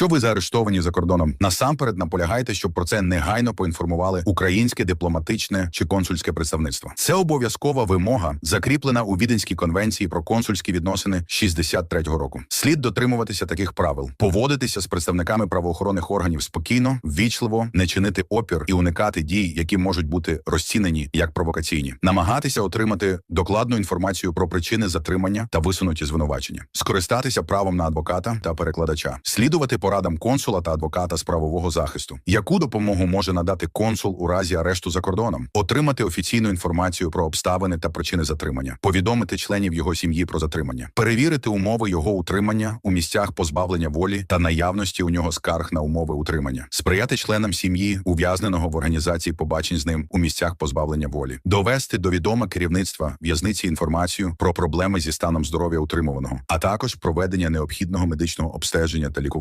Якщо ви заарештовані за кордоном, насамперед наполягайте, щоб про це негайно поінформували українське дипломатичне чи консульське представництво. Це обов'язкова вимога, закріплена у Віденській конвенції про консульські відносини 63-го року. Слід дотримуватися таких правил, поводитися з представниками правоохоронних органів спокійно, ввічливо, не чинити опір і уникати дій, які можуть бути розцінені як провокаційні, намагатися отримати докладну інформацію про причини затримання та висунуті звинувачення, скористатися правом на адвоката та перекладача, слідувати порадам консула та адвоката з правового захисту, яку допомогу може надати консул у разі арешту за кордоном, отримати офіційну інформацію про обставини та причини затримання, повідомити членів його сім'ї про затримання, перевірити умови його утримання у місцях позбавлення волі та наявності у нього скарг на умови утримання, сприяти членам сім'ї ув'язненого в організації побачень з ним у місцях позбавлення волі, довести до відома керівництва в'язниці інформацію про проблеми зі станом здоров'я утримуваного, а також проведення необхідного медичного обстеження та лікування.